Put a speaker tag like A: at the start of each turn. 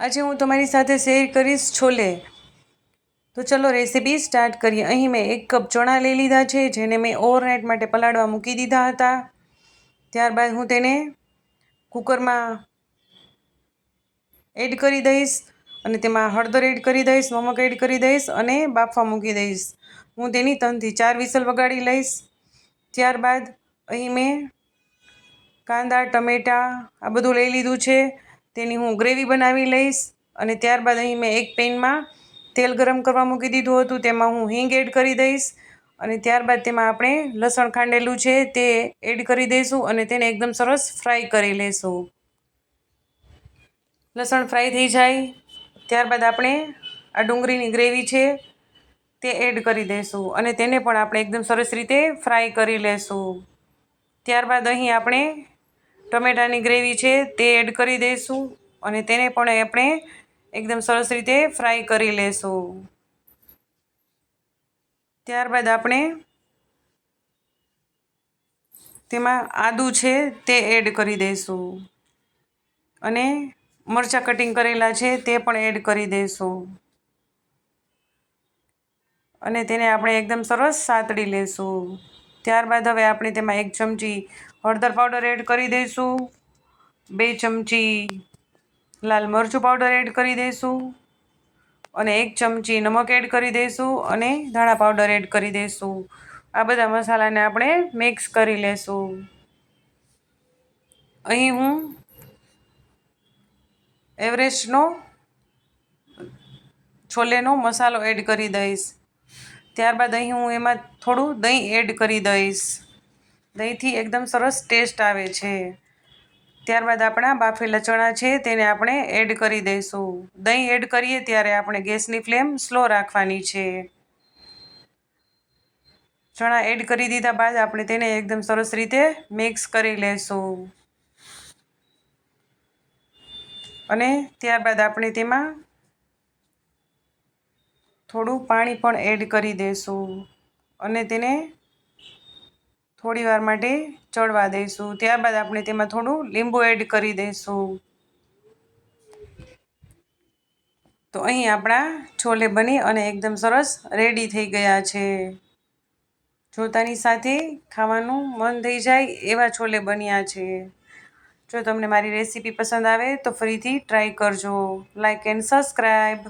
A: આજે હું તમારી સાથે શેર કરીશ છોલે. તો ચલો રેસીપી સ્ટાર્ટ કરીએ. અહીં મેં એક કપ ચણા લઈ લીધા છે, જેને મેં ઓવરનાઇટ માટે પલાળવા મૂકી દીધા હતા. ત્યારબાદ હું તેને કુકરમાં એડ કરી દઈશ અને તેમાં હળદર એડ કરી દઈશ, નમક એડ કરી દઈશ અને બાફવા મૂકી દઈશ. હું તેની તનથી ચાર વિસલ વગાડી લઈશ. ત્યારબાદ અહીં મેં કાંદા, ટમેટાં આ બધું લઈ લીધું છે. તેની હું ગ્રેવી બનાવી લઈશ અને ત્યારબાદ અહીં મેં એક પેનમાં તેલ ગરમ કરવા મૂકી દીધું હતું, તેમાં હું હિંગ એડ કરી દઈશ અને ત્યારબાદ તેમાં આપણે લસણ ખાંડેલું છે તે એડ કરી દઈશું અને તેને એકદમ સરસ ફ્રાય કરી લઈશું લસણ ફ્રાય થઈ જાય, ત્યારબાદ આપણે આ ડુંગળીની ગ્રેવી છે તે એડ કરી દઈશું અને તેને પણ આપણે એકદમ સરસ રીતે ફ્રાય કરી લઈશું ત્યારબાદ અહીં આપણે ટમેટાની ગ્રેવી છે તે એડ કરી દઈશું અને તેને પણ આપણે એકદમ સરસ રીતે ફ્રાય કરી લેશું. ત્યારબાદ આપણે તેમાં આદું છે તે એડ કરી દઈશું. અને મરચાં કટિંગ કરેલા છે તે પણ એડ કરી દઈશું. અને તેને આપણે એકદમ સરસ સાતડી લેશું. ત્યારબાદ હવે આપણે તેમાં એક ચમચી હળદર પાવડર એડ કરી દઈશું. બે ચમચી લાલ મરચું પાવડર એડ કરી દઈશું. અને એક ચમચી નમક એડ કરી દઈશું અને ધાણા પાવડર એડ કરી દઈશું. આ બધા મસાલાને આપણે મિક્સ કરી લેશું. અહીં હું એવરેસ્ટનો છોલેનો મસાલો એડ કરી દઈશ. ત્યારબાદ અહીં હું એમાં થોડું દહીં એડ કરી દઈશ. દહીંથી એકદમ સરસ ટેસ્ટ આવે છે. ત્યારબાદ આપણા બાફેલા ચણા છે તેને આપણે એડ કરી દઈશું. દહીં એડ કરીએ ત્યારે આપણે ગેસની ફ્લેમ સ્લો રાખવાની છે. ચણા એડ કરી દીધા બાદ આપણે તેને એકદમ સરસ રીતે મિક્સ કરી લેશું. અને ત્યારબાદ આપણે તેમાં થોડું પાણી પણ એડ કરી દઈશું અને તેને થોડી વાર માટે ચડવા દઈશું ત્યારબાદ આપણે તેમાં થોડું લીંબુ એડ કરી દઈશું તો અહીં આપણા છોલે બની અને એકદમ સરસ રેડી થઈ ગયા છે. જોતાની સાથે ખાવાનું મન થઈ જાય એવા છોલે બન્યા છે. જો તમને મારી રેસીપી પસંદ આવે તો ફરીથી ટ્રાય કરજો. Like and subscribe